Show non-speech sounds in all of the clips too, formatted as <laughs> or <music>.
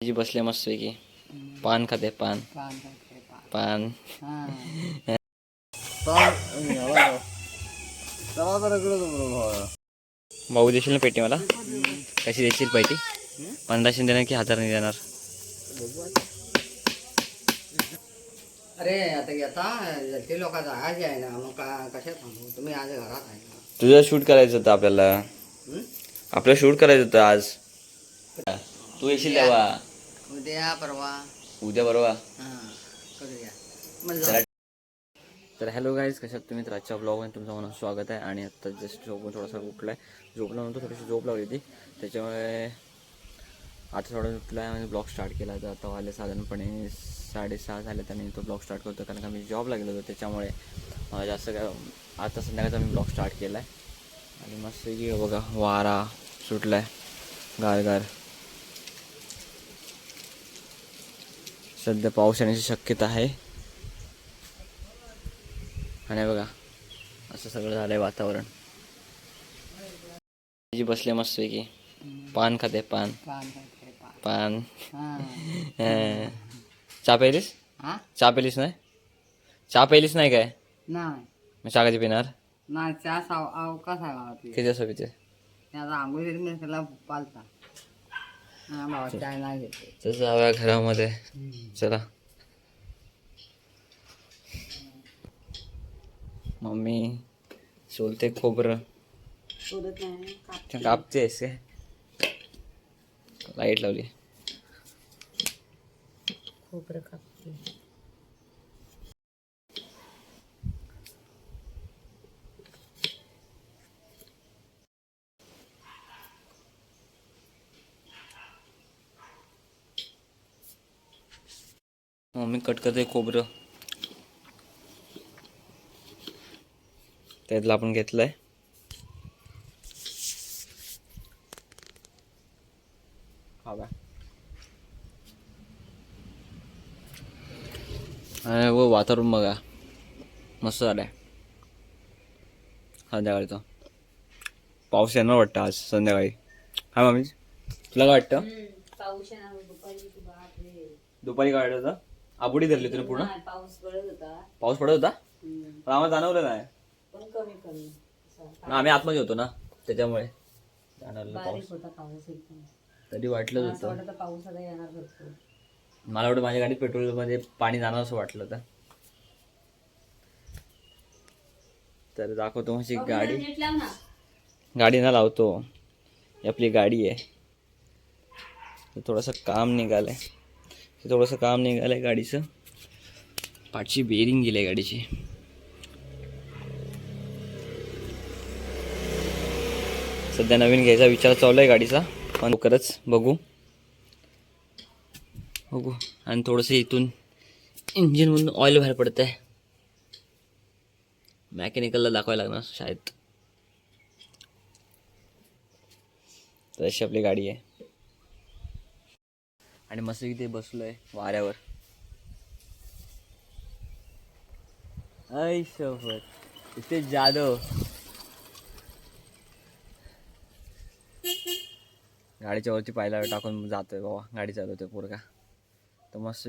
जी बसले पान खाते पान. पान खाते पान. पान. <laughs> भाऊ देशील ना पेटी मला? कशी देशील पेटी? पंधराशे देणार की हजार नाही देणार? अरे आता येता ते लोक आज आहे ना मग का कशा थांबू? तुम्ही आज घरात आहे ना. तुझं शूट करायचं होतं आपल्याला? आपलं शूट करायचं होतं आज. तू येशील तेव्हा. उद्या परवा. उद्या बरोबर हा करूया. मग चला. तर हॅलो गाईज कशात तुम्ही? तर आजच्या ब्लॉगमध्ये तुमचं म्हणून स्वागत आहे आणि आत्ता जस्ट झोपून थोडासा उठला आहे झोपल्यानंतर थोडीशी झोप लागली होती. त्याच्यामुळे आता थोडं उठला आहे आणि ब्लॉग स्टार्ट केला. तर आता वाले साधारणपणे साडेसहा झाले त्याने तो ब्लॉग स्टार्ट करतो कारण का मी जॉबला गेलो होतो. त्याच्यामुळे मला जास्त काय आता संध्याकाळचा मी ब्लॉग स्टार्ट केला आहे आणि मस्त की बघा वारा सुटला आहे गार सध्या पाऊस येण्याची शक्यता आहे. आणि बघा. असं सगळं झालंय वातावरण. जी बसले पान खाते पान. पान खाते पान. पान. <laughs> चहा प्यायलीस? हा? चहा प्यायलीस नाही? चहा प्यायलीस नाही काय? मग चहा कधी पिणार आहे किती वाजता पिते? पालता हा हव्या घरामध्ये. चला. मम्मी सोलते खोबरं. सोडत नाही ते कापतेस काय लाइट लावली. खोबरं कापते. मम्मी कट करते खोबरं. त्यातलं आपण घेतलंय. खावा आणि व वातावरण बघा. मस्त झालंय. संध्याकाळचं. पाऊस येणार वाटतं आज संध्याकाळी. हा मम्मी. तुला काय वाटतं? दुपारी काय वाटत? आबुडी धरली तुला पूर्ण? पाऊस पडत होता. पाऊस पडत होता? पण आम्हाला जाणवलं नाही. पण कमी कमी. पण आम्ही आतमध्ये होतो ना त्याच्यामुळे जाणवलं नाही पाऊस. होता पाऊस एकदम. तरी वाटलंच होतं. वाटत पाऊस आता येणार भरपूर. मला वाटतं माझ्या गाडीत पेट्रोलमध्ये पाणी जाणार असं वाटलं होतं. तर दाखवतो माझी गाडी. गाडी ना लावतो. ही आपली गाडी आहे. थोडंसं काम निघालंय. ते थोडंसं काम निघालं आहे गाडीचं. पाठची बेरिंग गेली गाडीची. सध्या नवीन घ्यायचा विचार चालू आहे गाडीचा. पण लवकरच बघू. बघू. आणि थोडंसं इथून इंजिनमधून ऑइल बाहेर पडत आहे मॅकॅनिकलला दाखवायला लागणार शाळेत. तर अशी आपली गाडी आहे. आणि मस्त इथे आहे वाऱ्यावर. ऐ सोबत. इथे जादव गाडीच्या वरती पायला टाकून जातोय बाबा. गाडी चालवतोय पोरगा. तर मस्त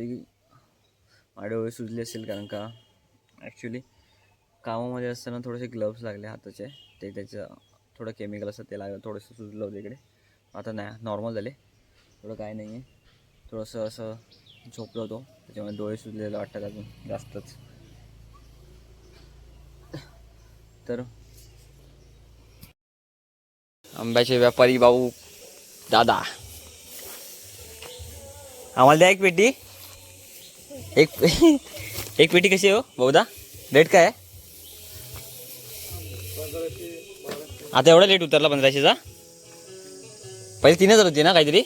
माझे डोळे सुजले असेल कारण का ॲक्च्युली कामामध्ये असताना थोडेसे ग्लव्स लागले हाताचे. ते त्याचं थोडं केमिकल असतं ते लागलं थोडंसं सुजलं होतं इकडे. आता नाही नॉर्मल झाले. थोडं काय नाही आहे थोडंसं असं झोपलो होतो. त्याच्यामुळे डोळे सुजलेलं वाटतात अजून जास्तच. तर आंब्याचे व्यापारी भाऊ दादा. आम्हाला द्या एक पेटी. एक <laughs> एक पेटी कशी आहे हो बहुदा रेट काय आहे? आता एवढा लेट उतरला पंधराशेचा? पहिले तीन हजार होती ना काहीतरी?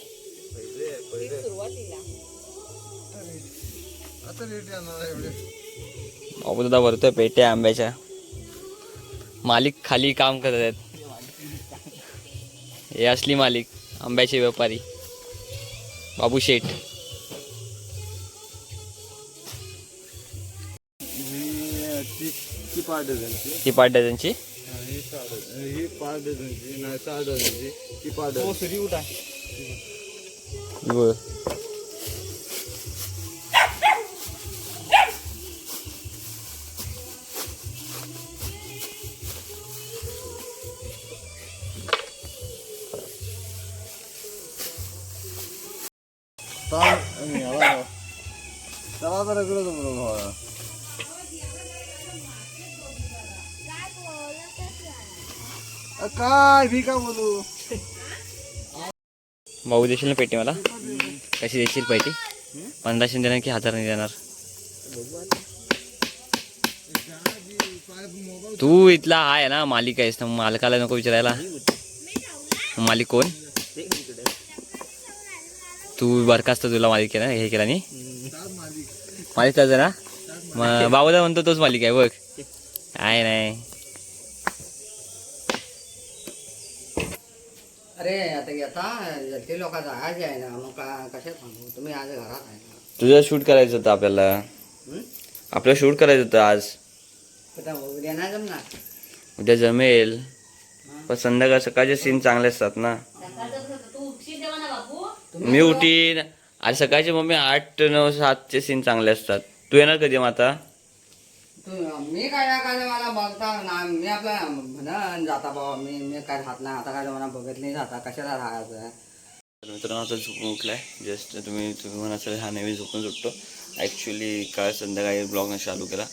बाबू दादा भरतोय पेट्या आंब्याच्या. मालिक खाली काम करत आहेत. हे असली मालिक आंब्याचे व्यापारी. बाबू शेठ. ही पाच डझनची. ही चला तर इकडे जमलो काय मी काय बोलू भाऊ देशील ना पेटी मला? कशी देशील पेटी? पंधराशे देणार की हजार नाही देणार? तू इथला आहे ना मालिक आहेस ना मालकाला नको विचारायला. मालिक कोण? तू बरखास्त तुला मालिक केला हे केला नी मालिक त्याचं ना? मग बाबूदा म्हणतो तोच मालिक आहे बघ. काय नाही अरे आता ते लोक जायचे आहे ना मग का कशात थांबू? तुम्ही आज घरात आहे ना. तुझं शूट करायचं होतं आपल्याला? आपलं शूट करायचं होतं आज. आता उद्या नाही जमणार? उद्या जमेल. पण संध्याकाळ सकाळचे सीन चांगले असतात ना. मी उठीन आज सकाळचे मम्मी आठ नऊ सातचे सीन चांगले असतात. तू येणार कधी मग आता मी काय काय मला बघता ना मी आपला जाता बाबा मी मी काय राहत नाही. आता काय मला बघत नाही जाता कशाला राहायचं? तर मित्रांनो आता झोपून उठलाय. जस्ट तुम्ही तुम्ही म्हणाल हा नेहमी झोपून सुटतो ॲक्च्युली काल संध्याकाळी ब्लॉग चालू केला.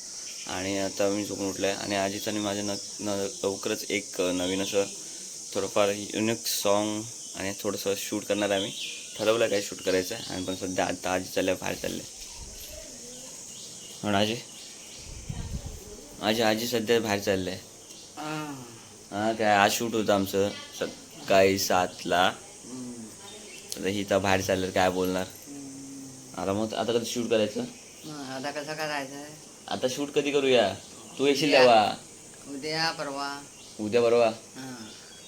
आणि आता मी झोपून उठलाय. आणि आजीच आणि माझ्या न न लवकरच एक नवीन असं थोडंफार युनिक सॉन्ग आणि थोडंसं शूट करणार आहे आम्ही. ठरवलं काय शूट करायचं? आणि पण सध्या आता आजी चालल्या बाहेर चालले म्हणून आजी? आजी आजी सध्या बाहेर चालले हां. काय आज शूट होतं आमचं. सकाळी सातला. आता ही तर बाहेर चाललं काय बोलणार? आता मग आता कधी शूट करायचं? आता कसं करायचं? आता शूट कधी करूया? तू येशील तेव्हा? उद्या परवा. उद्या हां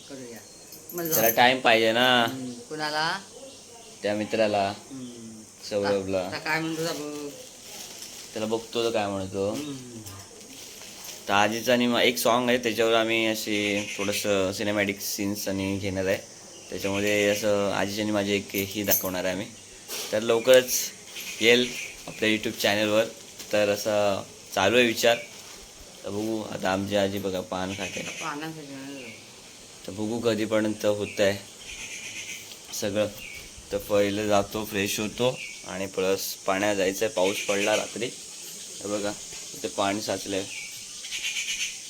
करूया. त्याला टाइम पाहिजे ना. कुणाला? त्या मित्राला. सौरभला. आता काय म्हणतो त्याला बघतो तर काय म्हणतो. तर आजीचं आणि एक सॉन्ग आहे त्याच्यावर आम्ही असे थोडंसं सिनेमॅटिक सीन्स आणि घेणार आहे. त्याच्यामध्ये असं आजीची आणि माझी एक ही दाखवणार आहे आम्ही. तर लवकरच येईल आपल्या यूट्यूब चॅनलवर तर असं चालू आहे विचार. तर बघू आता आमची आजी बघा पान खाते. तर बघू कधीपर्यंत होत आहे सगळं. तर पहिलं जातो फ्रेश होतो आणि प्लस पाण्यात जायचं आहे पाऊस पडला रात्री. हे बघा इथे पाणी साचलं आहे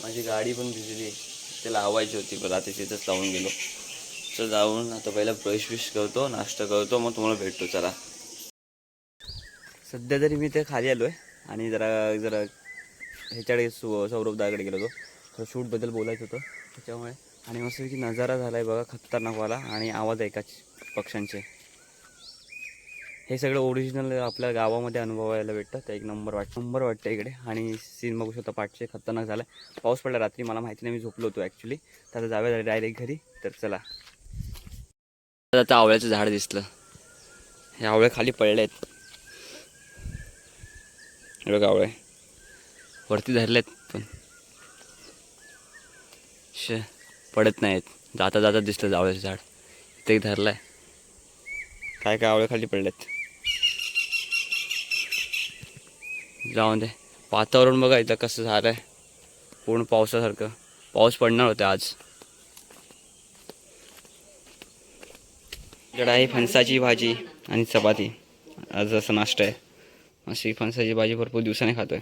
माझी गाडी पण भिजली. ते लावायची होती पण आता तिथंच लावून गेलो. तर जाऊन आता पहिला ब्रश विश करतो नाश्ता करतो मग तुम्हाला भेटतो चला. सध्या तरी मी ते खाली आलो आहे आणि जरा जरा ह्याच्याकडे सौ सौरभदाकडे गेलो होतो. तर शूटबद्दल बोलायचं होतं. त्याच्यामुळे आणि मस्त की नजारा झाला आहे बघा खतरनाकवाला आणि आवाज ऐकाच पक्ष्यांचे. हे सगळं ओरिजिनल आपल्या गावामध्ये अनुभवायला भेटतं. तर एक नंबर वाट नंबर वाटतं इकडे. आणि सीन बघू शकता पाठचे खतरनाक झालं. पाऊस पडला रात्री मला माहिती नाही मी झोपलो होतो ॲक्च्युली तर आता जाऊया डायरेक्ट घरी. तर चला. आता आवळ्याचं झाड दिसलं. हे आवळे खाली पडले आहेत हे बघा आवळे. वरती धरले आहेत पण. श पडत नाहीत. जाता जाता दिसलं जावळ्याचं झाड. इथे एक आहे काय काय आवळे खाली पडलेत? जाऊन दे. वातावरण बघा इथं कसं झालं आहे. पूर्ण पावसासारखं. पाऊस पडणार होता आज. इकडं आहे फणसाची भाजी आणि चपाती. आज असं नाश्ता आहे. अशी फणसाची भाजी भरपूर दिवसाने खातोय.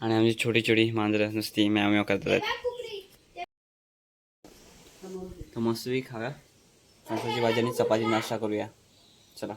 आणि आमची छोटी छोटी मांजरं नुसती म्याव म्याव करतात. आहेत. तर मस्त खाव्या फणसाची भाजी आणि चपाती नाश्ता करूया. चला.